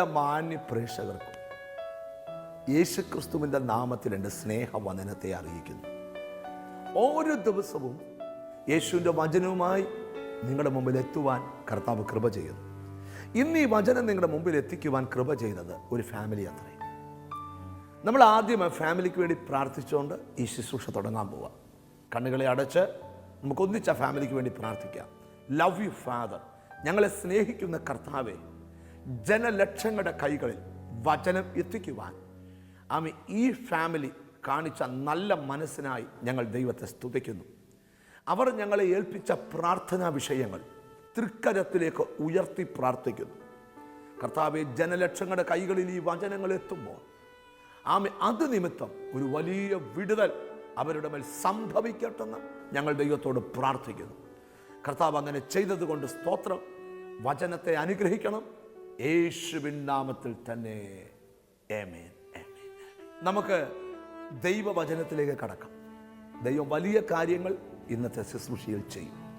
എല്ലാ മാന്യ പ്രേക്ഷകർക്കും യേശുക്രിസ്തുവിന്റെ നാമത്തിൽ എന്റെ സ്നേഹവന്ദനത്തെ അറിയിക്കുന്നു. ഓരോ ദിവസവും യേശുവിന്റെ വചനവുമായി നിങ്ങളുടെ മുമ്പിൽ എത്തുവാൻ കർത്താവ് കൃപ ചെയ്യുന്നു. ഇന്ന് ഈ വചനം നിങ്ങളുടെ മുമ്പിൽ എത്തിക്കുവാൻ കൃപ ചെയ്തത് ഒരു ഫാമിലി അത്രയും നമ്മൾ ആദ്യം ഫാമിലിക്ക് വേണ്ടി പ്രാർത്ഥിച്ചുകൊണ്ട് ഈ ശുശ്രൂഷ തുടങ്ങാൻ പോവാം. കണ്ണുകളെ അടച്ച് നമുക്ക് ഒന്നിച്ച് ആ ഫാമിലിക്ക് വേണ്ടി പ്രാർത്ഥിക്കാം. ലവ് യു ഫാദർ ഞങ്ങളെ സ്നേഹിക്കുന്ന കർത്താവെ ജനലക്ഷങ്ങളുടെ കൈകളിൽ വചനം എത്തിക്കുവാൻ. ആമി ഈ ഫാമിലി കാണിച്ച നല്ല മനസ്സിനായി ഞങ്ങൾ ദൈവത്തെ സ്തുതിക്കുന്നു. അവർ ഞങ്ങളെ ഏൽപ്പിച്ച പ്രാർത്ഥനാ വിഷയങ്ങൾ തൃക്കരത്തിലേക്ക് ഉയർത്തി പ്രാർത്ഥിക്കുന്നു. കർത്താവ് ജനലക്ഷങ്ങളുടെ കൈകളിൽ ഈ വചനങ്ങൾ എത്തുമ്പോൾ ആമ അത് നിമിത്തം ഒരു വലിയ വിടുതൽ അവരുടെ മേൽ സംഭവിക്കട്ടെന്ന് ഞങ്ങൾ ദൈവത്തോട് പ്രാർത്ഥിക്കുന്നു. കർത്താവ് അങ്ങനെ ചെയ്തതുകൊണ്ട് സ്തോത്രം. വചനത്തെ അനുഗ്രഹിക്കണം. യേശുവിൻ നാമത്തിൽ തന്നെ. ഏമേൻ നമുക്ക് ദൈവവചനത്തിലേക്ക് കടക്കാം. ദൈവം വലിയ കാര്യങ്ങൾ ഇന്നത്തെ ശുശ്രൂഷയിൽ ചെയ്യും.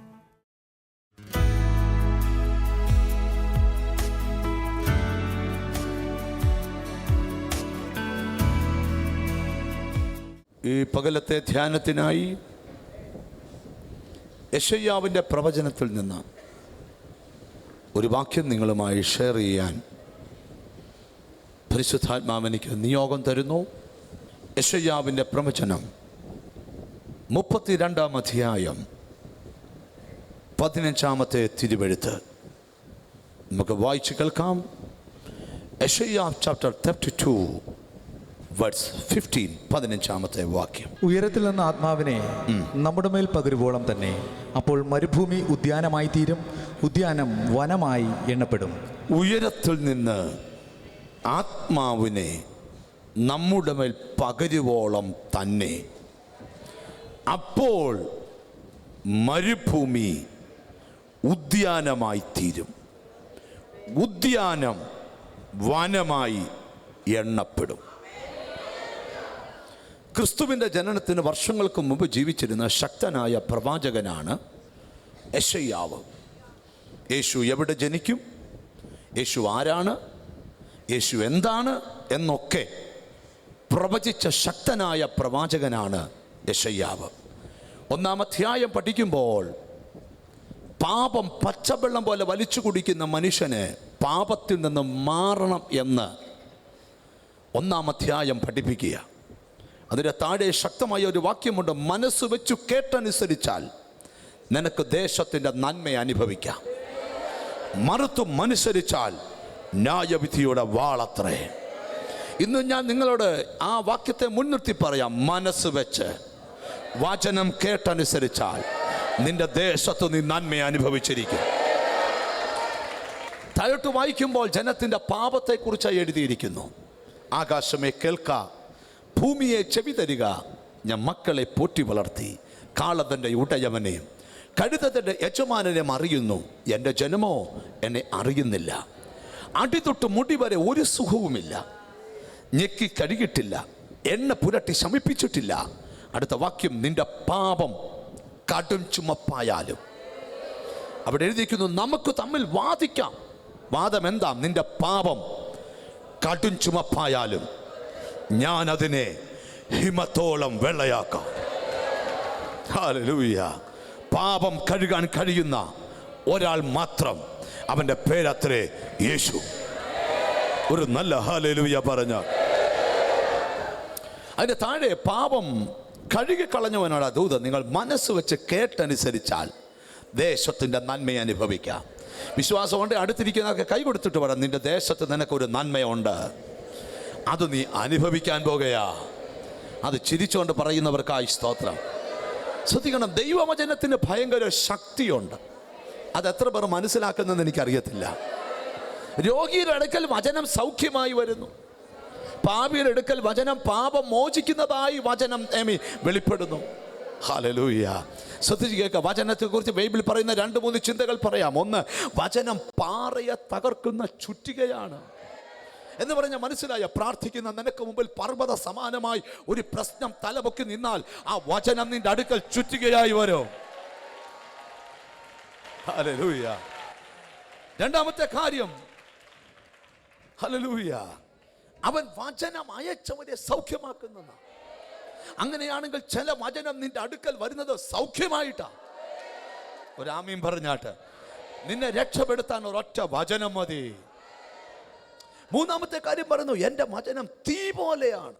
ഈ പകലത്തെ ധ്യാനത്തിനായി യശയ്യാവിന്റെ പ്രവചനത്തിൽ നിന്ന് ഒരു വാക്യം നിങ്ങളുമായി ഷെയർ ചെയ്യാൻ പരിശുദ്ധാത്മാവനിക്ക് നിയോഗം തരുന്നു. യശയ്യാവിന്റെ പ്രവചനം മുപ്പത്തിരണ്ടാം അധ്യായം പതിനഞ്ചാമത്തെ തിരുവെഴുത്ത്. നമുക്ക് വായിച്ച് കേൾക്കാം. യശയ്യാവ് chapter thirty two words fifteen പതിനഞ്ചാമത്തെ വാക്യം. ഉയരത്തിൽ നിന്ന് ആത്മാവിനെ നമ്മുടെ മേൽ പകരുവോളം തന്നെ. അപ്പോൾ മരുഭൂമി ഉദ്യാനമായി തീരും ഉദ്യാനം വനമായി എണ്ണപ്പെടും. ഉയരത്തിൽ നിന്ന് ആത്മാവിനെ നമ്മുടെ മേൽ പകരുവോളം തന്നെ. അപ്പോൾ മരുഭൂമി ഉദ്യാനമായി തീരും. ഉദ്യാനം വനമായി എണ്ണപ്പെടും. ക്രിസ്തുവിന്റെ ജനനത്തിന് വർഷങ്ങൾക്ക് മുമ്പ് ജീവിച്ചിരുന്ന ശക്തനായ പ്രവാചകനാണ് യശയ്യാവ്. യേശു എവിടെ ജനിക്കും? യേശു ആരാണ്? യേശു എന്താണ്? എന്നൊക്കെ പ്രവചിച്ച ശക്തനായ പ്രവാചകനാണ് യശയ്യാവ്. ഒന്നാം അധ്യായം പഠിക്കുമ്പോൾ പാപം പച്ചവെള്ളം പോലെ വലിച്ചു കുടിക്കുന്ന മനുഷ്യന് പാപത്തിൽ നിന്ന് മാറണം എന്ന് ഒന്നാം അധ്യായം പഠിപ്പിക്കുക. അതിന്റെ താഴെ ശക്തമായ ഒരു വാക്യമുണ്ട് മനസ്സ് വെച്ചു കേട്ടനുസരിച്ചാൽ നിനക്ക് ദേശത്തിന്റെ നന്മ അനുഭവിക്കാം. മറുത്തും അനുസരിച്ചാൽ ന്യായവിധിയുടെ വാളത്രേ. ഇന്ന് ഞാൻ നിങ്ങളോട് ആ വാക്യത്തെ മുൻനിർത്തി പറയാം മനസ്സ് വെച്ച് വചനം കേട്ടനുസരിച്ചാൽ നിന്റെ ദേശത്ത് നീ നന്മ അനുഭവിച്ചിരിക്കും. താഴോട്ട് വായിക്കുമ്പോൾ ജനത്തിന്റെ പാപത്തെക്കുറിച്ച് എഴുതിയിരിക്കുന്നു. ആകാശമേ കേൾക്ക ഭൂമിയെ ചെവി തരിക. ഞാൻ മക്കളെ പോറ്റി വളർത്തി. കാളതന്റെ ഉടയവനെ. കഴുതത്തിന്റെ യജമാനനെ അറിയുന്നു എന്റെ ജനമോ എന്നെ അറിയുന്നില്ല. അടിതൊട്ട് മുടി വരെ ഒരു സുഖവുമില്ല. ഞെക്കി കഴുകിട്ടില്ല എണ്ണ പുരട്ടി ശമിപ്പിച്ചിട്ടില്ല. അടുത്ത വാക്യം നിന്റെ പാപം കടും ചുമപ്പായാലും. അവിടെ എഴുതിയിരിക്കുന്നു നമുക്ക് തമ്മിൽ വാദിക്കാം. വാദം എന്താ? നിന്റെ പാപം കടും ചുമപ്പായാലും. ഞാൻ അതിനെ ഹിമത്തോളം വെള്ളയാക്കാം. പാപം കഴുകാൻ കഴിയുന്ന ഒരാൾ മാത്രം അവന്റെ പേരത്രേ യേശു. ഒരു നല്ല ഹാലലൂയ പറഞ്ഞ അതിന്റെ താഴെ പാപം കഴുകിക്കളഞ്ഞവനാണ് ദൂതൻ നിങ്ങൾ മനസ്സ് വെച്ച് കേട്ടനുസരിച്ചാൽ ദേശത്തിന്റെ നന്മയെ അനുഭവിക്കാം. വിശ്വാസമുണ്ട് അടുത്തിരിക്കുന്നതൊക്കെ കൈ കൊടുത്തിട്ട് പറയാം നിന്റെ ദേശത്ത് നിനക്കൊരു നന്മയുണ്ട്. അത് നീ അനുഭവിക്കാൻ പോകുകയാ. അത് ചിരിച്ചുകൊണ്ട് പറയുന്നവർക്കായി സ്തോത്രം. ശ്രദ്ധിക്കണം ദൈവവചനത്തിന് ഭയങ്കര ശക്തിയുണ്ട്. അത് എത്ര പേർ മനസ്സിലാക്കുന്നതെന്ന് എനിക്കറിയത്തില്ല. രോഗിയുടെ അടുക്കൽ വചനം സൗഖ്യമായി വരുന്നു. പാപിയുടെ അടുക്കൽ വചനം പാപം മോചിക്കുന്നതായി വചനം ഏമി വെളിപ്പെടുന്നു. ഹല്ലേലൂയ. ശ്രദ്ധിച്ച് കേൾക്കുക വചനത്തെ കുറിച്ച് ബൈബിൾ പറയുന്ന രണ്ട് മൂന്ന് ചിന്തകൾ പറയാം. ഒന്ന് വചനം പാറയെ തകർക്കുന്ന ചുറ്റികയാണ്. എന്ന് പറഞ്ഞ മനസ്സിലായ പ്രാർത്ഥിക്കുന്ന നിനക്ക് മുമ്പിൽ പർവത സമാനമായി ഒരു പ്രശ്നം തലപൊക്കി നിന്നാൽ ആ വചനം നിന്റെ അടുക്കൽ ചുറ്റുകയായി വരും. രണ്ടാമത്തെ കാര്യം ഹലലൂയ അവൻ വചനം അയച്ചവരെ സൗഖ്യമാക്കുന്ന അങ്ങനെയാണെങ്കിൽ ചില വചനം നിന്റെ അടുക്കൽ വരുന്നത് സൗഖ്യമായിട്ടാ. ഒരാമീൻ പറഞ്ഞാട്ട് നിന്നെ രക്ഷപ്പെടുത്താൻ ഒരൊറ്റ വചനം മതി. മൂന്നാമത്തെ കാര്യം പറയുന്നു എന്റെ വചനം തീ പോലെയാണ്.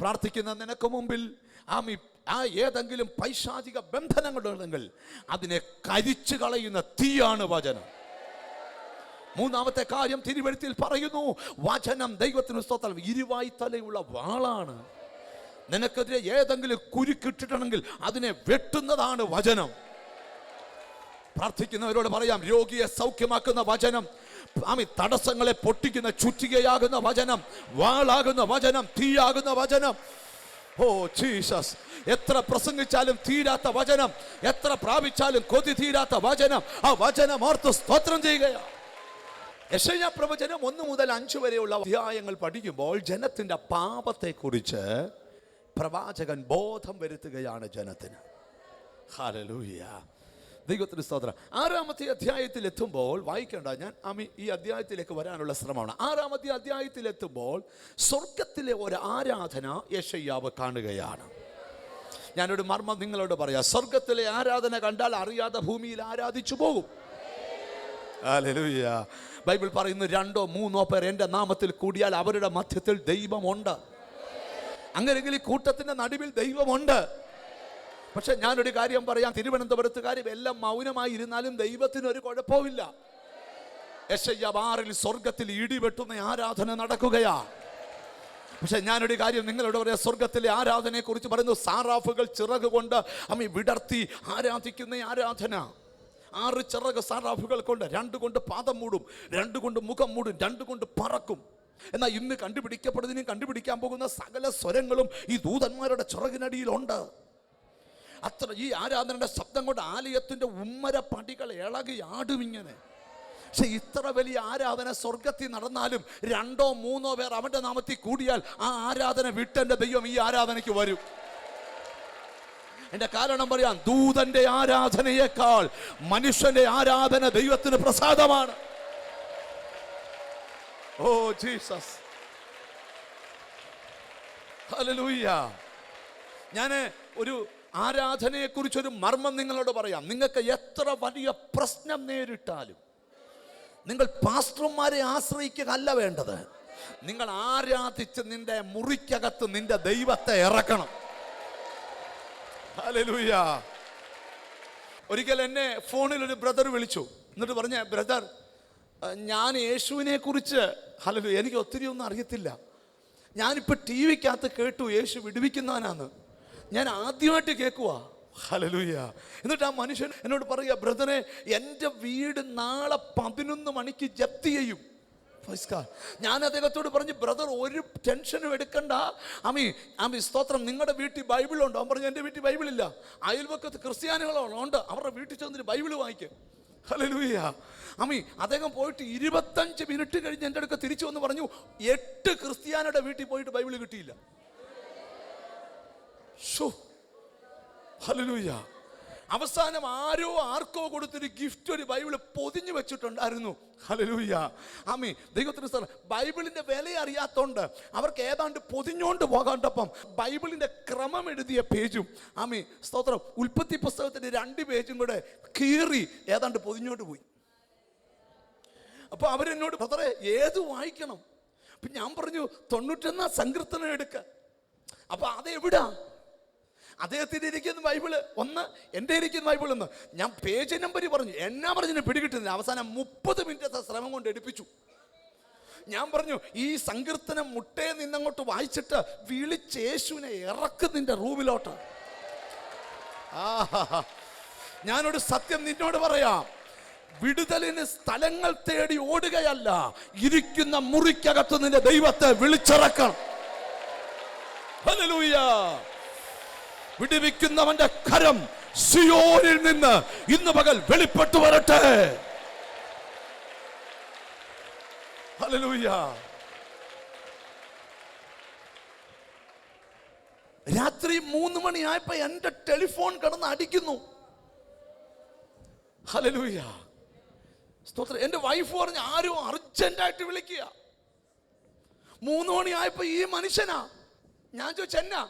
പ്രാർത്ഥിക്കുന്ന നിനക്ക് മുമ്പിൽ ആ ആ ഏതെങ്കിലും പൈശാചിക ബന്ധനങ്ങളുണ്ടെങ്കിൽ അതിനെ കരിച്ചു കളയുന്ന തീയാണ് വചനം. മൂന്നാമത്തെ കാര്യം തിരുവഴുത്തിൽ പറയുന്നു വചനം ദൈവത്തിന് സ്തോത്രം. ഇരുവായി തലയുള്ള വാളാണ്. നിനക്കെതിരെ ഏതെങ്കിലും കുരുക്കിട്ടിട്ടുണ്ടെങ്കിൽ അതിനെ വെട്ടുന്നതാണ് വചനം. പ്രാർത്ഥിക്കുന്നവരോട് പറയാം രോഗിയെ സൗഖ്യമാക്കുന്ന വചനം ആമി തടസ്സങ്ങളെ പൊട്ടിക്കുന്ന ചുറ്റികയാകുന്ന വചനം വാളാകുന്ന വചനം തീയാകുന്ന വചനം. ഓ ജീസസ് എത്ര പ്രസംഗിച്ചാലും തീരാത്ത വചനം എത്ര പ്രാപിച്ചാലും കൊതി തീരാത്ത വചനം ആ വചനം ഓർത്ത് സ്തോത്രം ചെയ്യുകയാണ് യശയ പ്രവചനം ഒന്ന് മുതൽ അഞ്ച് വരെയുള്ള അധ്യായങ്ങൾ പഠിക്കുമ്പോൾ ജനത്തിന്റെ പാപത്തെക്കുറിച്ച് പ്രവാചകൻ ബോധം വരുത്തുകയാണ് ജനത്തിന്. ഹല്ലേലൂയ ദൈവത്തിന് സ്തോത്രം. ആറാമത്തെ അധ്യായത്തിൽ എത്തുമ്പോൾ വായിക്കേണ്ട ഞാൻ അമി ഈ അധ്യായത്തിലേക്ക് വരാനുള്ള ശ്രമമാണ്. ആറാമത്തെ അധ്യായത്തിൽ എത്തുമ്പോൾ സ്വർഗത്തിലെ ഒരു ആരാധന യശയ്യാവ് കാണുകയാണ്. ഞാനൊരു മർമ്മം നിങ്ങളോട് പറയാം. സ്വർഗത്തിലെ ആരാധന കണ്ടാൽ അറിയാതെ ഭൂമിയിൽ ആരാധിച്ചു പോകും. ബൈബിൾ പറയുന്നു രണ്ടോ മൂന്നോ പേർ എന്റെ നാമത്തിൽ കൂടിയാൽ അവരുടെ മധ്യത്തിൽ ദൈവമുണ്ട്. അങ്ങനെയെങ്കിൽ ഈ കൂട്ടത്തിന്റെ നടുവിൽ ദൈവമുണ്ട്. പക്ഷെ ഞാനൊരു കാര്യം പറയാം. തിരുവനന്തപുരത്തുകാരും എല്ലാം മൗനമായി ഇരുന്നാലും ദൈവത്തിന് ഒരു കുഴപ്പമില്ല യശയ്യവാറിൽ സ്വർഗത്തിൽ ഇടിവെട്ടുന്ന ആരാധന നടക്കുകയാ. പക്ഷെ ഞാനൊരു കാര്യം നിങ്ങളോട് പറയാം. സ്വർഗത്തിലെ ആരാധനയെ കുറിച്ച് പറയുന്നു. സാറാഫുകൾ ചിറക് കൊണ്ട് അമ്മി വിടർത്തി ആരാധിക്കുന്ന ആരാധന. ആറ് ചിറക് സാറാഫുകൾ കൊണ്ട് രണ്ട് കൊണ്ട് പാദം മൂടും രണ്ട് കൊണ്ട് മുഖം മൂടും രണ്ട് കൊണ്ട് പറക്കും. എന്നാൽ ഇന്ന് കണ്ടുപിടിക്കപ്പെടുന്നതിനും കണ്ടുപിടിക്കാൻ പോകുന്ന സകല സ്വരങ്ങളും ഈ ദൂതന്മാരുടെ ചിറകിനടിയിലുണ്ട്. അത്ര ഈ ആരാധനയുടെ ശബ്ദം കൊണ്ട് ആലയത്തിന്റെ ഉമ്മര പടികൾ ഇളകി ആടും ഇങ്ങനെ. പക്ഷെ ഇത്ര വലിയ ആരാധന സ്വർഗത്തിൽ നടന്നാലും രണ്ടോ മൂന്നോ പേർ അവന്റെ നാമത്തിൽ കൂടിയാൽ ആ ആരാധന വിട്ടെന്റെ ദൈവം ഈ ആരാധനയ്ക്ക് വരും. എന്റെ കാരണം പറയാം ദൂതന്റെ ആരാധനയേക്കാൾ മനുഷ്യന്റെ ആരാധന ദൈവത്തിന് പ്രസാദമാണ്. Oh Jesus. ഹലലൂയ്യ ഞാൻ ഒരു ആരാധനയെക്കുറിച്ചൊരു മർമ്മം നിങ്ങളോട് പറയാം. നിങ്ങൾക്ക് എത്ര വലിയ പ്രശ്നം നേരിട്ടാലും നിങ്ങൾ പാസ്റ്റർമാരെ ആശ്രയിക്കുക അല്ല വേണ്ടത്. നിങ്ങൾ ആരാധിച്ച് നിന്റെ മുറിക്കകത്ത് നിന്റെ ദൈവത്തെ ഇറക്കണം. ഹല്ലേലൂയ. ഒരിക്കൽ എന്നെ ഫോണിൽ ഒരു ബ്രദർ വിളിച്ചു. എന്നിട്ട് പറഞ്ഞ ബ്രദർ ഞാൻ യേശുവിനെ കുറിച്ച് ഹലലു എനിക്ക് ഒത്തിരി ഒന്നും അറിയത്തില്ല. ഞാനിപ്പോൾ ടി വിക്കകത്ത് കേട്ടു യേശു വിടുവിക്കുന്നവനാന്ന്. ഞാൻ ആദ്യമായിട്ട് കേൾക്കുക ഹലലൂയ എന്നിട്ട് ആ മനുഷ്യൻ എന്നോട് പറയുക ബ്രദറെ എന്റെ വീട് നാളെ പതിനൊന്ന് മണിക്ക് ജപ്തി ചെയ്യും. ഞാൻ അദ്ദേഹത്തോട് പറഞ്ഞു ബ്രദർ ഒരു ടെൻഷനും എടുക്കണ്ട. അമി അമി സ്തോത്രം. നിങ്ങളുടെ വീട്ടിൽ ബൈബിളുണ്ടോ അവൻ പറഞ്ഞു എന്റെ വീട്ടിൽ ബൈബിളില്ല അയൽവക്കത്ത് ക്രിസ്ത്യാനികളോ ഉണ്ട്. അവരുടെ വീട്ടിൽ ചെന്നിട്ട് ബൈബിൾ വാങ്ങിക്കും ഹലലൂയ അമ്മി അദ്ദേഹം പോയിട്ട് ഇരുപത്തഞ്ച് മിനിറ്റ് കഴിഞ്ഞ് എന്റെ അടുക്ക തിരിച്ചു വന്ന് പറഞ്ഞു എട്ട് ക്രിസ്ത്യാനിയുടെ വീട്ടിൽ പോയിട്ട് ബൈബിൾ കിട്ടിയില്ല. അവസാനം ആരോ ആർക്കോ കൊടുത്തൊരു ഗിഫ്റ്റ് ഒരു ബൈബിൾ പൊതിഞ്ഞു വെച്ചിട്ടുണ്ടായിരുന്നു. ഹലലൂയ ആമി ദൈവത്തിന് സ്ഥലം. ബൈബിളിന്റെ വില അറിയാത്തോണ്ട് അവർക്ക് ഏതാണ്ട് പൊതിഞ്ഞോണ്ട് പോകാണ്ടപ്പം ബൈബിളിന്റെ ക്രമം എഴുതിയ പേജും ആമി സ്തോത്രം ഉൽപ്പത്തി പുസ്തകത്തിന്റെ രണ്ട് പേജും കൂടെ കീറി ഏതാണ്ട് പൊതിഞ്ഞോണ്ട് പോയി. അപ്പൊ അവരെന്നോട് പത്രേ ഏത് വായിക്കണം? അപ്പൊ ഞാൻ പറഞ്ഞു തൊണ്ണൂറ്റൊന്നാം സങ്കീർത്തനം എടുക്ക. അപ്പൊ അതെവിടാ? അദ്ദേഹത്തിന്റെ ഇരിക്കുന്ന ബൈബിൾ. ഒന്ന് എന്റെ ഇരിക്കുന്ന ബൈബിൾ ഒന്ന്. ഞാൻ പേജ് നമ്പർ പറഞ്ഞു. എന്നാ പറഞ്ഞു പിടികിട്ടുന്നില്ല. അവസാനം മുപ്പത് മിനിറ്റത്തെ ശ്രമം കൊണ്ട് എടുപ്പിച്ചു. ഞാൻ പറഞ്ഞു ഈ സങ്കീർത്തനം മുട്ടയെ നിന്നങ്ങോട്ട് വായിച്ചിട്ട് വിളിച്ച് യേശുവിനെ ഇറക്ക് നിന്റെ റൂമിലോട്ട്. ആഹാ ഞാനൊരു സത്യം നിന്നോട് പറയാം. വിടുതലിന് സ്ഥലങ്ങൾ തേടി ഓടുകയല്ല ഇരിക്കുന്ന മുറിക്കകത്ത് നിന്റെ ദൈവത്തെ വിളിച്ചിറക്കണം. ഹല്ലേലൂയ. വിടുവിക്കുന്നവന്റെ കരം സിയോനിൽ നിന്ന് ഇന്ന് പകൽ വെളിപ്പെട്ടു വരട്ടെ. രാത്രി മൂന്ന് മണിയായപ്പോ എന്റെ ടെലിഫോൺ കിടന്ന് അടിക്കുന്നു. ഹലലൂയ സ്തോത്രം. എന്റെ വൈഫ് പറഞ്ഞ ആരും അർജന്റായിട്ട് വിളിക്കുക. മൂന്ന് മണിയായപ്പോ ഈ മനുഷ്യനാ. ഞാൻ ചോദിച്ചെന്നാ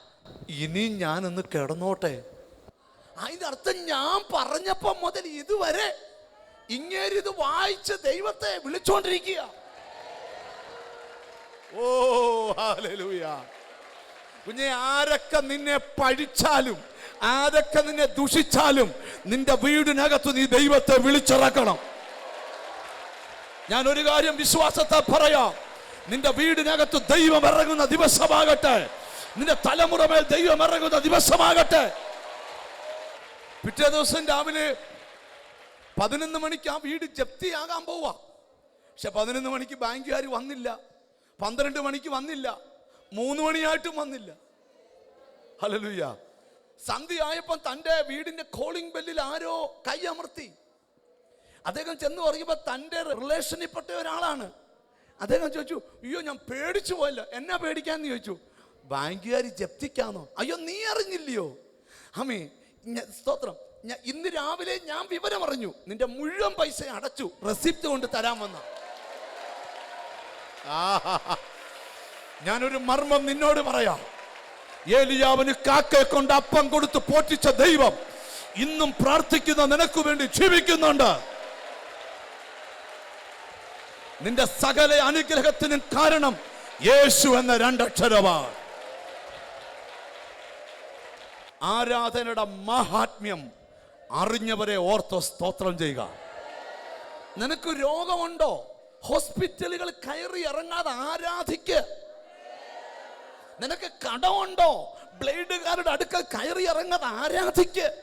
ഇനി ഒന്ന് കിടന്നോട്ടെ. അതിന്റെ അർത്ഥം ഞാൻ പറഞ്ഞപ്പോ മുതൽ ഇതുവരെ ഇങ്ങേരിത് വായിച്ച ദൈവത്തെ വിളിച്ചോണ്ടിരിക്കുക. ഓ കുഞ്ഞെ ആരൊക്കെ നിന്നെ പഴിച്ചാലും ആരൊക്കെ നിന്നെ ദുഷിച്ചാലും നിന്റെ വീടിനകത്ത് നീ ദൈവത്തെ വിളിച്ചിറക്കണം. ഞാൻ ഒരു കാര്യം വിശ്വാസത്തെ പറയാം. നിന്റെ വീടിനകത്ത് ദൈവം ഇറങ്ങുന്ന ദിവസമാകട്ടെ. നിന്റെ തലമുറ മേൽ ദൈവം ഇറങ്ങുന്ന ദിവസമാകട്ടെ. പിറ്റേ ദിവസം രാവിലെ പതിനൊന്ന് മണിക്ക് ആ വീട് ജപ്തിയാകാൻ പോവാ. പക്ഷെ പതിനൊന്ന് മണിക്ക് ബാങ്കുകാർ വന്നില്ല. പന്ത്രണ്ട് മണിക്ക് വന്നില്ല. മൂന്ന് മണിയായിട്ടും വന്നില്ല. ഹലലുയ്യ ആയപ്പം തന്റെ വീടിന്റെ കോളിംഗ് ബെല്ലിൽ ആരോ കൈ അമർത്തി. അദ്ദേഹം ചെന്ന് പറയുമ്പോൾ തന്റെ റിലേഷനിൽപ്പെട്ട ഒരാളാണ്. അദ്ദേഹം ചോദിച്ചു അയ്യോ ഞാൻ പേടിച്ചു പോയല്ലോ. എന്നാ പേടിക്കാന്ന് ചോദിച്ചു. ബാങ്കുകാർ ജപ്തിക്കാന്നോ? അയ്യോ നീ അറിഞ്ഞില്ലയോ? അമ്മേ സ്തോത്രം. ഞാൻ ഇന്ന് രാവിലെ ഞാൻ വിവരം അറിഞ്ഞു നിന്റെ മുഴുവൻ പൈസ അടച്ചു. റെസിപ്റ്റ് കൊണ്ട് തരാൻ വന്ന. ഞാനൊരു മർമ്മം നിന്നോട് പറയാം. ഏലിയാവിന് കാക്കയെ കൊണ്ട് അപ്പം കൊടുത്ത് പോറ്റിച്ച ദൈവം ഇന്നും പ്രാർത്ഥിക്കുന്ന നിനക്ക് വേണ്ടി ജീവിക്കുന്നുണ്ട്. നിന്റെ സകല അനുഗ്രഹത്തിനും കാരണം യേശു എന്ന രണ്ടക്ഷരമാണ്. ആരാധനയുടെ മഹാത്മ്യം അറിഞ്ഞവരെ ഓർത്തോ സ്തോത്രം ചെയ്യുക. നിനക്ക് രോഗമുണ്ടോ? ഹോസ്പിറ്റലുകൾ കയറി ഇറങ്ങാതെ ആരാധിക്ക്. നിനക്ക് കടമുണ്ടോ? ബ്ലേഡുകാരുടെ അടുക്കൽ കയറി ഇറങ്ങാതെ ആരാധിക്ക്.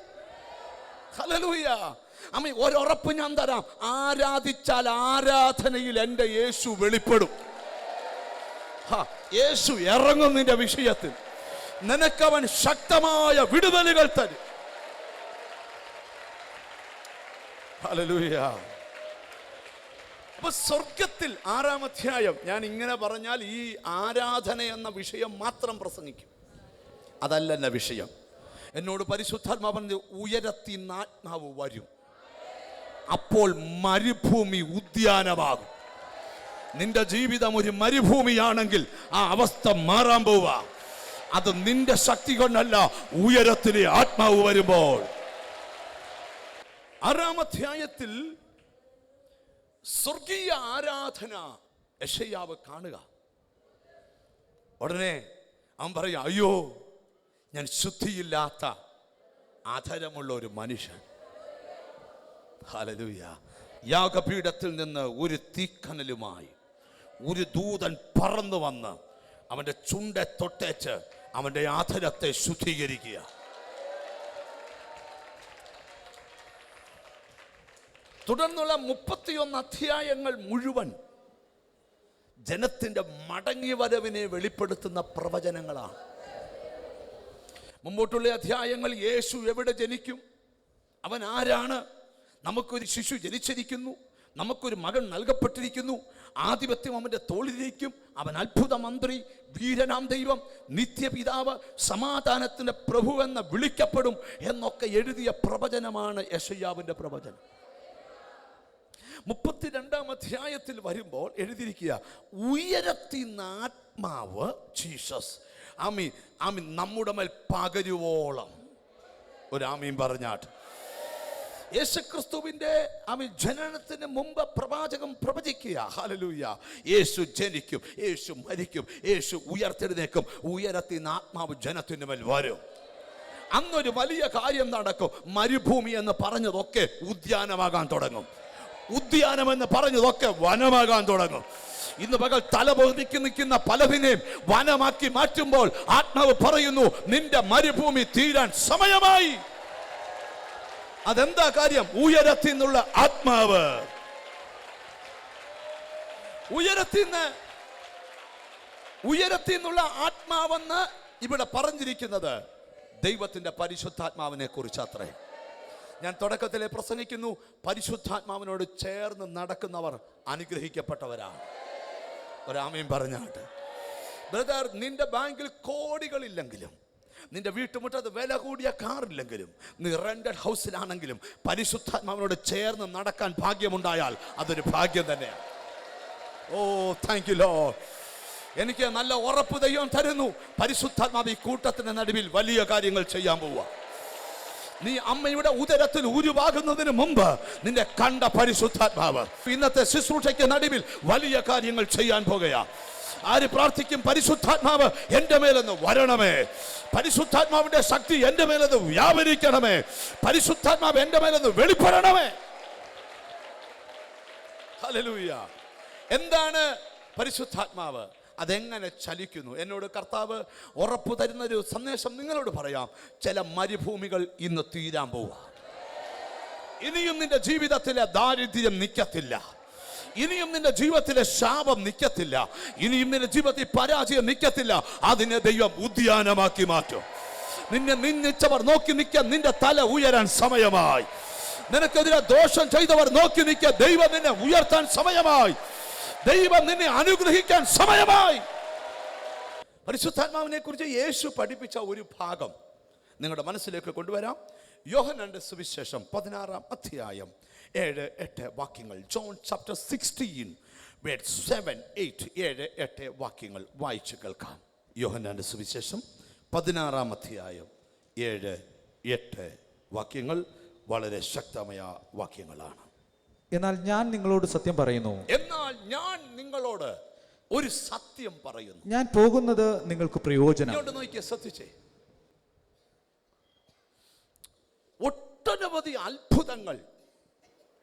ഹലലൂയ അമ്മ ഒരുറപ്പ് ഞാൻ തരാം. ആരാധിച്ചാൽ ആരാധനയിൽ എന്റെ യേശു വെളിപ്പെടും. യേശു ഇറങ്ങും നിന്റെ വിഷയത്തിൽ. നിനക്കവൻ ശക്തമായ വിടുതലുകൾ തരും. അപ്പൊ സ്വർഗത്തിൽ ആറാം അധ്യായം ഞാൻ ഇങ്ങനെ പറഞ്ഞാൽ ഈ ആരാധന എന്ന വിഷയം മാത്രം പ്രസംഗിക്കും. അതല്ല എന്ന വിഷയം. എന്നോട് പരിശുദ്ധാത്മാ പറഞ്ഞത് ഉയരത്തി ആത്മാവ് വരും. അപ്പോൾ മരുഭൂമി ഉദ്യാനമാകും. നിന്റെ ജീവിതം ഒരു മരുഭൂമിയാണെങ്കിൽ ആ അവസ്ഥ മാറാൻ പോവുക അത് നിന്റെ ശക്തി കൊണ്ടല്ല ഉയരത്തിലെ ആത്മാവ് വരുമ്പോൾ. ആറാം അധ്യായത്തിൽ സ്വർഗീയ ആരാധന യശയ്യാവ് കാണുക. ഉടനെ അവൻ പറയാ അയ്യോ ഞാൻ ശുദ്ധിയില്ലാത്ത ആധരമുള്ള ഒരു മനുഷ്യൻ. യാഗപീഠത്തിൽ നിന്ന് ഒരു തീക്കനലുമായി ഒരു ദൂതൻ പറന്നു വന്ന് അവന്റെ ചുണ്ടെ തൊട്ടേച്ച് അവന്റെ ആധരത്തെ ശുദ്ധീകരിക്കുക. തുടർന്നുള്ള മുപ്പത്തിയൊന്ന് അധ്യായങ്ങൾ മുഴുവൻ ജനത്തിന്റെ മടങ്ങി വരവിനെ വെളിപ്പെടുത്തുന്ന പ്രവചനങ്ങളാണ്. മുമ്പോട്ടുള്ള അധ്യായങ്ങൾ യേശു എവിടെ ജനിക്കും? അവൻ ആരാണ്? നമുക്കൊരു ശിശു ജനിച്ചിരിക്കുന്നു. നമുക്കൊരു മകൻ നൽകപ്പെട്ടിരിക്കുന്നു. ആധിപത്യം അവന്റെ തോളിലേക്കും അവൻ അത്ഭുത മന്ത്രി വീരനാം ദൈവം നിത്യപിതാവ് സമാധാനത്തിന്റെ പ്രഭു എന്ന് വിളിക്കപ്പെടും എന്നൊക്കെ എഴുതിയ പ്രവചനമാണ് യശയ്യാവിന്റെ പ്രവചനം. മുപ്പത്തിരണ്ടാം അധ്യായത്തിൽ വരുമ്പോൾ എഴുതിയിരിക്കുക ഉയരത്തി ആത്മാവ് ജീസസ്. ആമി ആമി നമ്മുടെ മേൽ പകരുവോളം. ഒരാമീൻ ആമീൻ പറഞ്ഞാട്ട്. യേശുക്രിസ്തുവിന്റെ ആമി ജനനത്തിന് മുമ്പ് പ്രവാചകം പ്രവചിക്കുക. ഹല്ലേലൂയ. യേശു ജനിക്കും യേശു മരിക്കും യേശു ഉയർത്തെഴുന്നേക്കും ഉയരത്തിൽ നിന്ന് ആത്മാവ് ജനത്തിന് മേൽ വരും. അന്നൊരു വലിയ കാര്യം നടക്കും. മരുഭൂമി എന്ന് പറഞ്ഞതൊക്കെ ഉദ്യാനമാകാൻ തുടങ്ങും. ഉദ്യാനം എന്ന് പറഞ്ഞതൊക്കെ വനമാകാൻ തുടങ്ങും. ഇന്ന് പകൽ തലപൊതിക്ക് നിൽക്കുന്ന പലതിനെയും വനമാക്കി മാറ്റുമ്പോൾ ആത്മാവ് പറയുന്നു നിന്റെ മരുഭൂമി തീരാൻ സമയമായി. അതെന്താ കാര്യം? ഉയരത്തിൽ നിന്നുള്ള ആത്മാവ്. ഉയരത്തിൽ നിന്ന് ഉയരത്തിൽ നിന്നുള്ള ആത്മാവെന്ന് ഇവിടെ പറഞ്ഞിരിക്കുന്നത് ദൈവത്തിന്റെ പരിശുദ്ധാത്മാവിനെ കുറിച്ച് അത്രേ ഞാൻ തുടക്കത്തിലെ പ്രസംഗിക്കുന്നു പരിശുദ്ധാത്മാവിനോട് ചേർന്ന് നടക്കുന്നവർ അനുഗ്രഹിക്കപ്പെട്ടവരാണ്. ഒരാമയും പറഞ്ഞാട്ട്. ബ്രദർ നിന്റെ ബാങ്കിൽ കോടികളില്ലെങ്കിലും നിന്റെ വീട്ടുമുറ്റത്ത് വില കൂടിയ കാറില്ലെങ്കിലും നീ റെന്റഡ് ഹൗസിലാണെങ്കിലും പരിശുദ്ധാത്മാവിനോട് ചേർന്ന് നടക്കാൻ ഭാഗ്യമുണ്ടായാൽ അതൊരു ഭാഗ്യം തന്നെയാണ് ഓ താങ്ക് യു ലോ എനിക്ക് നല്ല ഉറപ്പ് ദൈവം തരുന്നു. പരിശുദ്ധാത്മാവ് ഈ കൂട്ടത്തിന്റെ നടുവിൽ വലിയ കാര്യങ്ങൾ ചെയ്യാൻ പോവുക. നീ അമ്മയുടെ ഉദരത്തിൽ ഉരുവാകുന്നതിന് മുമ്പ് നിന്റെ കണ്ട പരിശുദ്ധാത്മാവ് ഇന്നത്തെ ശുശ്രൂഷയ്ക്ക് നടുവിൽ വലിയ കാര്യങ്ങൾ ചെയ്യാൻ പോകുകയാ. ആര് പ്രാർത്ഥിക്കും? പരിശുദ്ധാത്മാവ് എന്റെ മേലെന്ന് വരണമേ. പരിശുദ്ധാത്മാവിന്റെ ശക്തി എന്റെ മേലെന്ന് വ്യാപരിക്കണമേ. പരിശുദ്ധാത്മാവ് എന്റെ മേലെന്ന് വെളിപ്പെടണമേ. ഹലലൂയ എന്താണ് പരിശുദ്ധാത്മാവ്? അതെങ്ങനെ ചലിക്കുന്നു? എന്നോട് കർത്താവ് ഉറപ്പ് തരുന്ന ഒരു സന്ദേശം നിങ്ങളോട് പറയാം. ചില മരുഭൂമികൾ ഇന്ന് തീരാൻ പോവുക. ഇനിയും നിന്റെ ജീവിതത്തിലെ ദാരിദ്ര്യം നിൽക്കത്തില്ല ഇനിയും നിന്റെ ജീവിതത്തിലെ ശാപം നിൽക്കത്തില്ല ഇനിയും നിന്റെ ജീവിതത്തിൽ പരാജയം നിൽക്കത്തില്ല അതിനെ ദൈവം ഉദ്യാനമാക്കി മാറ്റും. നിന്നെ നിന്നിച്ചവർ നോക്കി നിൽക്കാൻ നിന്റെ തല ഉയരാൻ സമയമായി. നിനക്കെതിരെ ദോഷം ചെയ്തവർ നോക്കി നിൽക്കുക ദൈവം നിന്നെ ഉയർത്താൻ സമയമായി. ദൈവം നിന്നെ അനുഗ്രഹിക്കാൻ സമയമായി. പരിശുദ്ധാത്മാവിനെ കുറിച്ച് യേശു പഠിപ്പിച്ച ഒരു ഭാഗം നിങ്ങളുടെ മനസ്സിലേക്ക് കൊണ്ടുവരാം. യോഹനന്റെ സുവിശേഷം പതിനാറാം അധ്യായം. ഏഴ് എട്ട് വാക്യങ്ങൾ. John chapter sixteen word seven eight ഏഴ് എട്ട് വാക്യങ്ങൾ വായിച്ചു കേൾക്കാം. യോഹനാന്റെ സുവിശേഷം പതിനാറാം അധ്യായം ഏഴ് എട്ട് വാക്യങ്ങൾ വളരെ ശക്തമായ വാക്യങ്ങളാണ്. എന്നാൽ ഞാൻ നിങ്ങളോട് സത്യം പറയുന്നു. എന്നാൽ ഞാൻ നിങ്ങളോട് ഒരു സത്യം പറയുന്നു. ഞാൻ പോകുന്നത് നിങ്ങൾക്ക് പ്രയോജനം. നോക്കിയ നോക്കിയേ ശ്രദ്ധിച്ചേ. ഒട്ടനവധി അത്ഭുതങ്ങൾ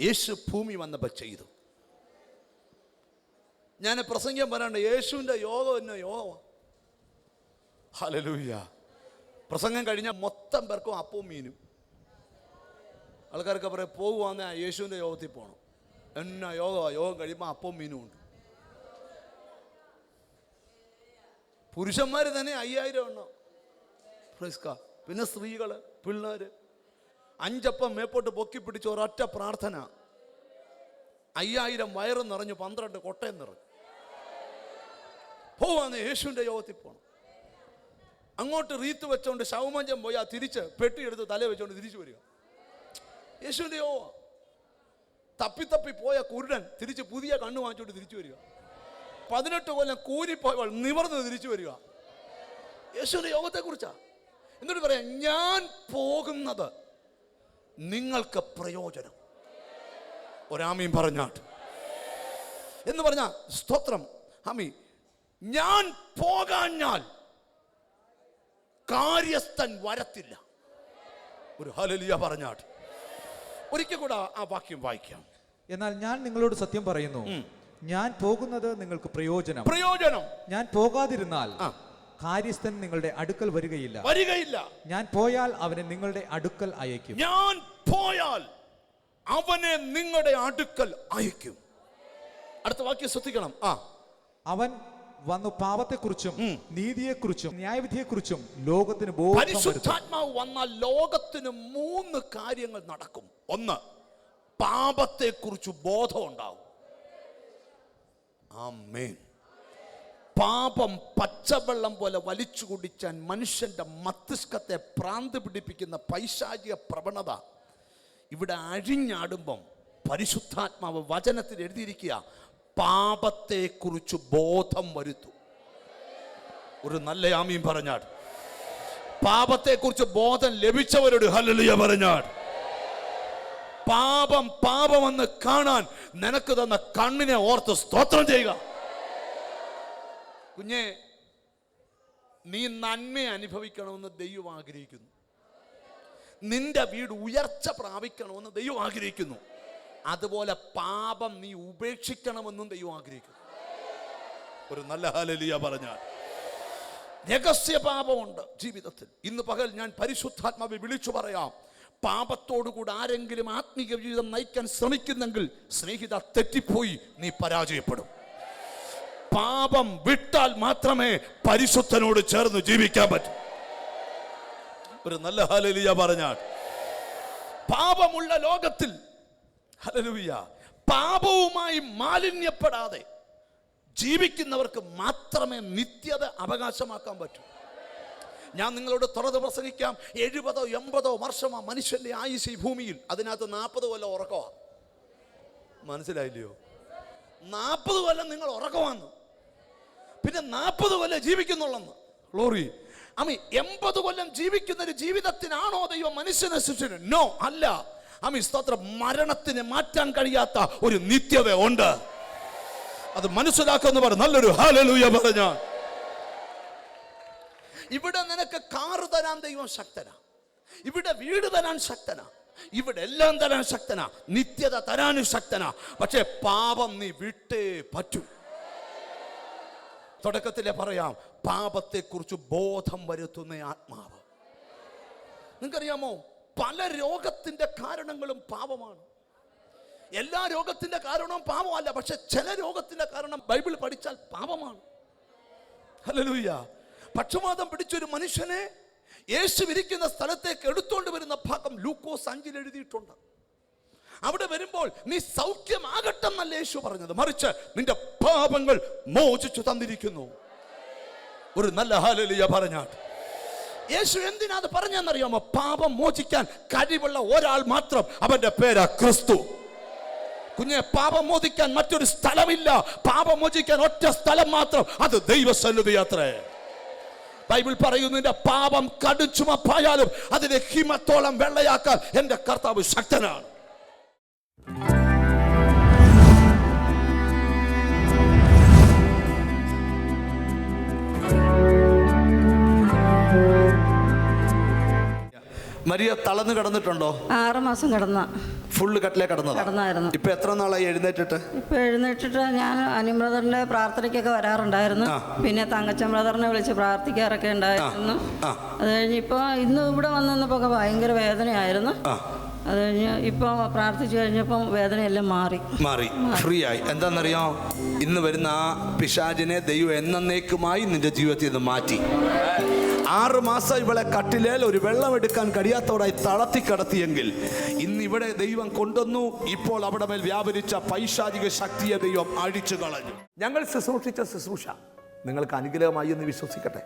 യേശു ഭൂമി വന്നപ്പോൾ ചെയ്തു. ഞാൻ പ്രസംഗം പറയാണ്ട് യേശുവിന്റെ യോഗം എന്നെ യോഗം ഹലലൂയ പ്രസംഗം കഴിഞ്ഞാൽ മൊത്തം പേർക്കും അപ്പവും മീനും. ആൾക്കാർക്ക് പറയാം പോകുവാന്ന് യേശുവിന്റെ യോഗത്തിൽ പോകണം എന്നാ യോഗമാണ് യോഗം കഴിയുമ്പോൾ അപ്പവും മീനും ഉണ്ട്. പുരുഷന്മാർ തന്നെ അയ്യായിരം എണ്ണം. പിന്നെ സ്ത്രീകൾ പിള്ളേർ അഞ്ചപ്പം മേപ്പോട്ട് പൊക്കി പിടിച്ച ഒരൊറ്റ പ്രാർത്ഥന. അയ്യായിരം വയറ് നിറഞ്ഞു പന്ത്രണ്ട് കൊട്ടയം നിറഞ്ഞു. പോവാന്ന് യേശുവിന്റെ യോഗത്തിൽ പോകണം അങ്ങോട്ട് റീത്ത് വെച്ചോണ്ട് ശവമഞ്ചം പോയാൽ തിരിച്ച് പെട്ടിയെടുത്ത് തല വെച്ചോണ്ട് തിരിച്ചു വരിക. യേശുവിന്റെ യോഗ. തപ്പി തപ്പി പോയ കുരുടൻ തിരിച്ച് പുതിയ കണ്ണ് വാങ്ങിച്ചോണ്ട് തിരിച്ചു വരിക. പതിനെട്ട് കൊല്ലം കൂരിപ്പോയവൾ നിവർന്ന് തിരിച്ചു വരിക. യേശുവിന്റെ യോഗത്തെ കുറിച്ചാ എന്നിട്ട് പറയാം ഞാൻ പോകുന്നത് നിങ്ങൾക്ക് പ്രയോജനം. ഒരാമീൻ പറഞ്ഞാട്ട് എന്ന് പറഞ്ഞ സ്തോത്രം. ആമി ഞാൻ പോകാഞ്ഞാൽ കാര്യസ്ഥൻ വരത്തില്ല. ഒരു ഹലലിയ പറഞ്ഞാട്ട് ഒരിക്കൽ കൂടെ ആ വാക്യം വായിക്കാം. എന്നാൽ ഞാൻ നിങ്ങളോട് സത്യം പറയുന്നു. ഞാൻ പോകുന്നത് നിങ്ങൾക്ക് പ്രയോജനം. പ്രയോജനം. ഞാൻ പോകാതിരുന്നാൽ. കാര്യസ്ഥൻ നിങ്ങളുടെ അടുക്കൽ വരികയില്ല. വരികയില്ല. ഞാൻ പോയാൽ അവനെ നിങ്ങളുടെ അടുക്കൽ അയക്കും ഞാൻ പോയാൽ അവനെ നിങ്ങളുടെ അടുക്കൽ അയക്കും അടുത്ത വാക്യം ശ്രദ്ധിക്കണം. ആ. അവൻ വന്നു പാപത്തെക്കുറിച്ചും നീതിയെക്കുറിച്ചും ന്യായവിധിയെക്കുറിച്ചും ലോകത്തിന്. പരിശുദ്ധാത്മാവ് വന്നാൽ ലോകത്തിന് മൂന്ന് കാര്യങ്ങൾ നടക്കും. ഒന്ന് പാപത്തെക്കുറിച്ച് ബോധം ഉണ്ടാവും. ആമേൻ. പാപം പച്ചവെള്ളം പോലെ വലിച്ചു കുടിച്ചാൻ മനുഷ്യന്റെ മസ്തിഷ്കത്തെ പ്രാന്ത് പിടിപ്പിക്കുന്ന പൈശാചിക പ്രവണത ഇവിടെ അഴിഞ്ഞാടുമ്പം പരിശുദ്ധാത്മാവ് വചനത്തിൽ എഴുതിയിരിക്കുക പാപത്തെക്കുറിച്ച് ബോധം വരുത്തു. ഒരു നല്ല ആമീം പറഞ്ഞാട് പാപത്തെക്കുറിച്ച് ബോധം ലഭിച്ചവരോട് ഹല്ലേലൂയ പറഞ്ഞാട് പാപം പാപമെന്ന് കാണാൻ നിനക്ക് തന്ന കണ്ണിനെ ഓർത്ത് സ്തോത്രം ചെയ്യുക. കുഞ്ഞെ നീ നന്മ അനുഭവിക്കണമെന്ന് ദൈവം ആഗ്രഹിക്കുന്നു. നിന്റെ വീട് ഉയർച്ച പ്രാപിക്കണമെന്ന് ദൈവം ആഗ്രഹിക്കുന്നു. അതുപോലെ പാപം നീ ഉപേക്ഷിക്കണമെന്നും ദൈവം ആഗ്രഹിക്കുന്നു. ഒരു നല്ല ഹാലലിയ പറഞ്ഞാൽ. രഹസ്യ പാപമുണ്ട് ജീവിതത്തിൽ. ഇന്ന് പകൽ ഞാൻ പരിശുദ്ധാത്മാവിൽ വിളിച്ചു പറയാം. പാപത്തോടുകൂടി ആരെങ്കിലും ആത്മീയ ജീവിതം നയിക്കാൻ ശ്രമിക്കുന്നെങ്കിൽ സ്നേഹിത തെറ്റിപ്പോയി നീ പരാജയപ്പെടും. പാപം വിട്ടാൽ മാത്രമേ പരിശുദ്ധനോട് ചേർന്ന് ജീവിക്കാൻ പറ്റൂ. ഒരു നല്ല ഹലലിയ പറഞ്ഞാൽ. പാപമുള്ള ലോകത്തിൽ ഹലലുയ പാപവുമായി മാലിന്യപ്പെടാതെ ജീവിക്കുന്നവർക്ക് മാത്രമേ നിത്യത അവകാശമാക്കാൻ പറ്റൂ. ഞാൻ നിങ്ങളോട് തുറന്ന് പ്രസംഗിക്കാം. എഴുപതോ എൺപതോ വർഷമാ മനുഷ്യന്റെ ആയുസ് ഈ ഭൂമിയിൽ. അതിനകത്ത് നാൽപ്പത് കൊല്ലം ഉറക്കമാ മനസ്സിലായില്ലയോ? നാൽപ്പത് കൊല്ലം നിങ്ങൾ ഉറക്കമാന്ന് പിന്നെ നാൽപ്പത് കൊല്ലം ജീവിക്കുന്നുള്ളെന്ന്. ഗ്ലോറി അമ്മി എൺപത് കൊല്ലം ജീവിക്കുന്ന ഒരു ജീവിതത്തിനാണോ ദൈവം മനുഷ്യനെ സൃഷ്ടിച്ചത് നോ അല്ല. അമ്മി സ്തോത്രം മരണത്തിന് മാറ്റാൻ കഴിയാത്ത ഒരു നിത്യത ഉണ്ട്. അത് മനസ്സിലാക്കുന്ന പറ നല്ലൊരു ഹാലലൂയ പറഞ്ഞ ഇവിടെ നിനക്ക് കാറ് തരാൻ ദൈവം ശക്തനാ. ഇവിടെ വീട് തരാൻ ശക്തനാ. ഇവിടെ എല്ലാം തരാൻ ശക്തനാ. നിത്യത തരാനും ശക്തനാ. പക്ഷെ പാപം നീ വിട്ടേ പറ്റൂ. തുടക്കത്തിലെ പറയാം പാപത്തെക്കുറിച്ച് ബോധം വരുത്തുന്ന ആത്മാവ്. നിങ്ങൾക്കറിയാമോ? പല രോഗത്തിന്റെ കാരണങ്ങളും പാപമാണ്. എല്ലാ രോഗത്തിന്റെ കാരണവും പാപമല്ല പക്ഷെ ചില രോഗത്തിന്റെ കാരണം ബൈബിൾ പഠിച്ചാൽ പാപമാണ്. ഹല്ലേലൂയ. പക്ഷപാതം പിടിച്ചൊരു മനുഷ്യനെ യേശു ഇരിക്കുന്ന സ്ഥലത്തേക്ക് എടുത്തുകൊണ്ട് വരുന്ന ഭാഗം ലൂക്കോസ് അഞ്ചിൽ എഴുതിയിട്ടുണ്ട്. അവിടെ വരുമ്പോൾ നീ സൗഖ്യമാകട്ടെ എന്നല്ല യേശു പറഞ്ഞത്. മറിച്ച് നിന്റെ പാപങ്ങൾ മോചിച്ചു തന്നിരിക്കുന്നു. ഒരു നല്ല ഹാലലിയ പറഞ്ഞാട്ട് യേശു എന്തിനാ പറഞ്ഞെന്നറിയാമോ പാപം മോചിക്കാൻ കഴിവുള്ള ഒരാൾ മാത്രം. അവന്റെ പേരാ ക്രിസ്തു. കുഞ്ഞെ പാപം മോചിക്കാൻ മറ്റൊരു സ്ഥലമില്ല. പാപം മോചിക്കാൻ ഒറ്റ സ്ഥലം മാത്രം. അത് ദൈവസന്നിധി അത്രേ. ബൈബിൾ പറയുന്നു നിന്റെ പാപം കടുച്ചുമപ്പായാലും അതിനെ ഹിമത്തോളം വെള്ളയാക്കാൻ എന്റെ കർത്താവ് ശക്തനാണ്. മരിയ തളന്ന് കിടന്നിട്ടുണ്ടോ? ആറ് മാസം കിടന്ന. ഫുള്ള് കട്ടിലേ കിടന്നതാ? കിടന്നായിരുന്നു. ഇപ്പൊ എത്ര നാളായി എഴുന്നേറ്റിട്ട്? ഇപ്പൊ എഴുന്നേറ്റിട്ട് ഞാൻ അനിബ്രദറിന്റെ പ്രാർത്ഥനയ്ക്കൊക്കെ വരാറുണ്ടായിരുന്നു. പിന്നെ തങ്കച്ചൻ ബ്രദറിനെ വിളിച്ച് പ്രാർത്ഥിക്കാറൊക്കെ ഉണ്ടായിരുന്നു. അത് കഴിഞ്ഞ് ഇപ്പൊ ഇന്ന് ഇവിടെ വന്നപ്പോ ഭയങ്കര വേദനയായിരുന്നു. അത് കഴിഞ്ഞ് ഇപ്പോൾ പ്രാർത്ഥിച്ചു കഴിഞ്ഞപ്പം വേദനയെല്ലാം മാറി. മാറി. ഫ്രീ ആയി എന്താണെന്നറിയോ ഇന്ന് വരുന്ന ആ പിശാചിനെ ദൈവം എന്നേക്കുമായി നിന്റെ ജീവിതത്തിൽ നിന്ന് മാറ്റി. ആറ് മാസം ഇവളെ കട്ടിലേൽ ഒരു വെള്ളം എടുക്കാൻ കഴിയാത്തവരായി തളർത്തി കിടത്തിയെങ്കിൽ ഇന്ന് ഇവിടെ ദൈവം കൊണ്ടുവന്നു. ഇപ്പോൾ അവിടെ മേൽ വ്യാപരിച്ച പൈശാചിക ശക്തിയെ ദൈവം അഴിച്ചു കളഞ്ഞു. ഞങ്ങൾ ശുശ്രൂഷിച്ച ശുശ്രൂഷ. നിങ്ങൾക്ക് അനുഗ്രഹമായി എന്ന് വിശ്വസിക്കട്ടെ.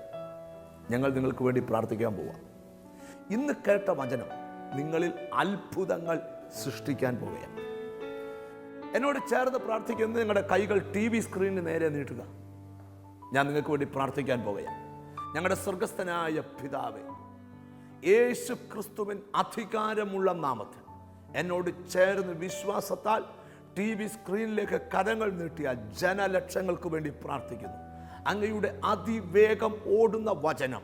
ഞങ്ങൾ നിങ്ങൾക്ക് വേണ്ടി പ്രാർത്ഥിക്കാൻ പോവാം. ഇന്ന് കേട്ട വചനം നിങ്ങളിൽ അത്ഭുതങ്ങൾ സൃഷ്ടിക്കാൻ പോവുകയാണ്. എന്നോട് ചേർന്ന് പ്രാർത്ഥിക്കുന്നത് നിങ്ങളുടെ കൈകൾ ടി വി സ്ക്രീനിന് നേരെ നീട്ടുക. ഞാൻ നിങ്ങൾക്ക് വേണ്ടി പ്രാർത്ഥിക്കാൻ പോവുകയാണ്. ഞങ്ങളുടെ സ്വർഗസ്ഥനായ പിതാവേ യേശു ക്രിസ്തുവിൻ അധികാരമുള്ള നാമത്തിൽ എന്നോട് ചേർന്ന് വിശ്വാസത്താൽ ടി വി സ്ക്രീനിലേക്ക് കരങ്ങൾ നീട്ടിയ ജനലക്ഷങ്ങൾക്ക് വേണ്ടി പ്രാർത്ഥിക്കുന്നു. അങ്ങയുടെ അതിവേഗം ഓടുന്ന വചനം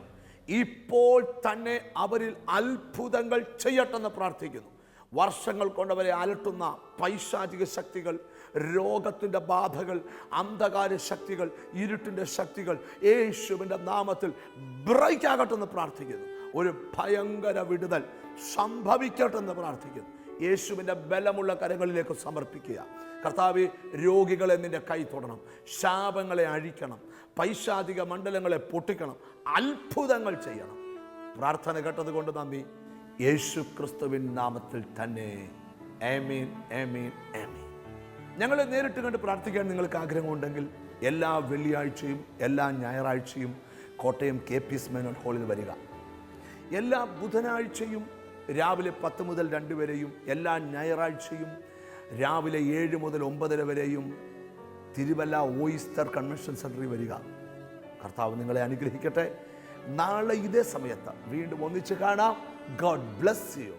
ഇപ്പോൾ തന്നെ അവരിൽ അത്ഭുതങ്ങൾ ചെയ്യട്ടെന്ന് പ്രാർത്ഥിക്കുന്നു. വർഷങ്ങൾ കൊണ്ടവരെ അലട്ടുന്ന പൈശാചിക ശക്തികൾ രോഗത്തിന്റെ ബാധകൾ അന്ധകാര ശക്തികൾ ഇരുട്ടിന്റെ ശക്തികൾ യേശുവിന്റെ നാമത്തിൽ ബ്രേക്ക് പ്രാർത്ഥിക്കുന്നു. ഒരു ഭയങ്കര വിടുതൽ സംഭവിക്കട്ടെ എന്ന് പ്രാർത്ഥിക്കുന്നു. യേശുവിന്റെ ബലമുള്ള കരങ്ങളിലേക്ക് സമർപ്പിക്കുക. കർത്താവ് രോഗികളെ നിന്റെ കൈ തൊടണം. ശാപങ്ങളെ അഴിക്കണം. പൈശാചിക മണ്ഡലങ്ങളെ പൊട്ടിക്കണം. അത്ഭുതങ്ങൾ ചെയ്യണം. പ്രാർത്ഥന കേട്ടത് കൊണ്ട് നന്ദി. യേശു ക്രിസ്തുവിൻ നാമത്തിൽ തന്നെ. ഏമീൻ ഏമീൻ ഏമീൻ ഞങ്ങളെ നേരിട്ട് കണ്ട് പ്രാർത്ഥിക്കാൻ നിങ്ങൾക്ക് ആഗ്രഹമുണ്ടെങ്കിൽ എല്ലാ വെള്ളിയാഴ്ചയും എല്ലാ ഞായറാഴ്ചയും Kottayam K P S Menon ഹാളിൽ വരിക. എല്ലാ ബുധനാഴ്ചയും രാവിലെ പത്ത് മുതൽ രണ്ട് വരെയും എല്ലാ ഞായറാഴ്ചയും രാവിലെ ഏഴ് മുതൽ ഒമ്പതര വരെയും തിരുവല്ല ഓയിസ്റ്റർ കൺവെൻഷൻ സെന്ററിൽ വരിക. കർത്താവ് നിങ്ങളെ അനുഗ്രഹിക്കട്ടെ. നാളെ ഇതേ സമയത്ത് വീണ്ടും ഒന്നിച്ച് കാണാം. God bless you.